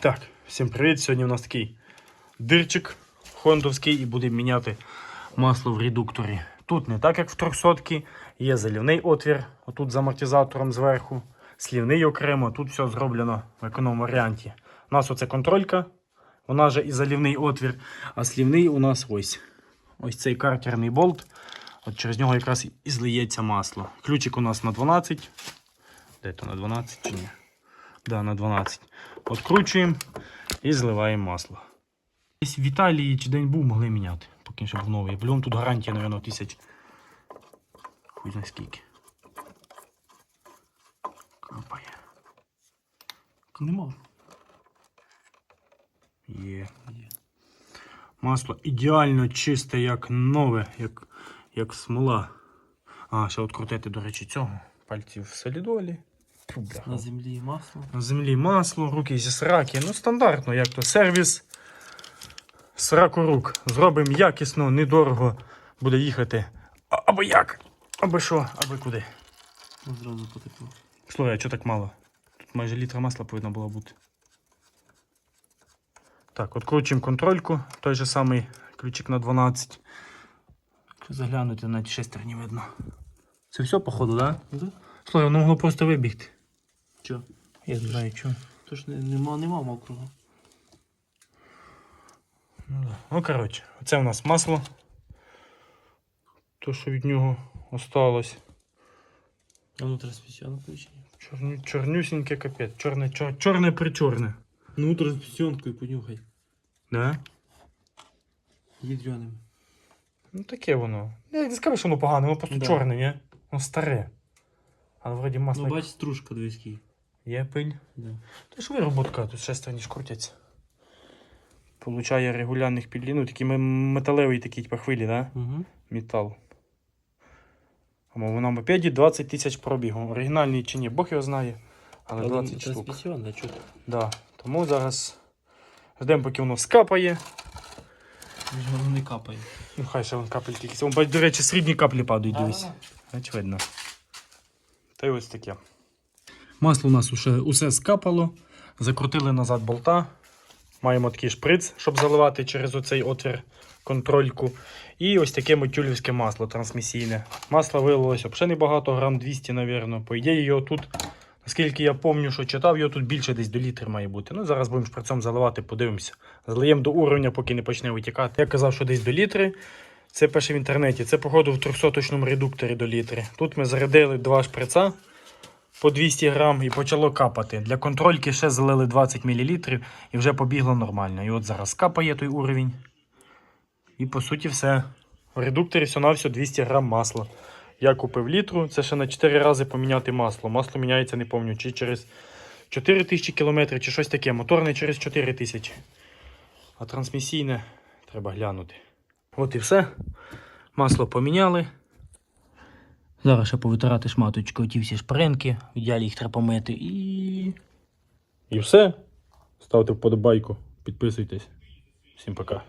Так, всім привіт. Сьогодні у нас такий дирчик хондовський і будемо міняти масло в редукторі. Тут не так, як в 300 є залівний отвір, отут з амортизатором зверху, слівний окремо, тут все зроблено в економ варіанті. У нас оце контролька, вона же і залівний отвір, а слівний у нас ось. Ось цей картерний болт. От через нього якраз і злиється масло. Ключик у нас на 12. Де то на 12 чи ні? Да, на 12. Откручуємо і зливаємо масло. Десь в Італії чи день був, могли міняти, поки ще був новий. Блюм тут гарантія, мабуть, тисяч. Хуй знає скільки. Капає. Нема. Є. Масло ідеально чисте, як нове, як, як смола. А, ще открутити, до речі, цього. Пальці в солідолі. Фу, бляха. На землі масло. На землі масло, руки зі сраки. Ну, стандартно, як то сервіс сраку рук. Зробимо якісно, недорого буде їхати. А- Або як? Або що, або куди. Одразу потекло. Слухай, а чого так мало? Тут майже літра масла повинно було бути. Так, откручуємо контрольку. Той же самий ключик на 12. Якщо заглянути, навіть шестер не видно. Це все, походу, так? Да? Да? Слухай, воно могло просто вибігти. Чо? Я знаю, чого. Тож не, нема, нема мокрого. Ну, да. ну коротше, це у нас масло. То, що від нього осталось. А ну трансмісіон включення. Чорні, чорнюсіньке капець. Чорне, чор, чорне причорне. Ну трансмісіонку і понюхай. Да? Ядреним. Ну таке воно. Я не скажу, що воно погане, воно просто Да. чорне, ні? Воно старе. Але вроді масло Ну бач, стружка двійський. Є пиль. Да. Та ж вироботка, тут шестерні ж крутяться. Получає регулярних пілі, ну такі ме- металевий такий, типа хвилі, да? Угу. Метал. А на мопеді 20 тисяч пробігу. Оригінальний чи ні, Бог його знає. Але, Але 20 штук. да? Да. Тому зараз ждемо, поки воно скапає. Воно не капає. Ну, хай ще вон капельки. якісь. До речі, срібні каплі падають, дивись. Очевидно. Та й ось таке. Масло у нас усе, усе скапало. Закрутили назад болта. Маємо такий шприц, щоб заливати через оцей отвір контрольку. І ось таке мотюлівське масло трансмісійне. Масла вилилось взагалі небагато, грам 200, мабуть. По ідеї, його тут, наскільки я пам'ятаю, що читав, його тут більше десь до літри має бути. Ну, зараз будемо шприцом заливати, подивимося. Злиємо до уровня, поки не почне витікати. Я казав, що десь до літри. Це пише в інтернеті. Це, походу, в 300 редукторі до літри. Тут ми зарядили два шприца по 200 грам і почало капати. Для контрольки ще залили 20 мл і вже побігло нормально. І от зараз капає той уровень. І по суті все. В редукторі все на все 200 грам масла. Я купив літру, це ще на 4 рази поміняти масло. Масло міняється, не пам'ятаю, чи через 4 тисячі кілометрів, чи щось таке. Моторне через 4 тисячі. А трансмісійне треба глянути. От і все. Масло поміняли. Зараз ще повитирати шматочкою ті всі шпринки. В ідеалі їх треба помити і. І все. Ставте вподобайку, підписуйтесь. Всім пока.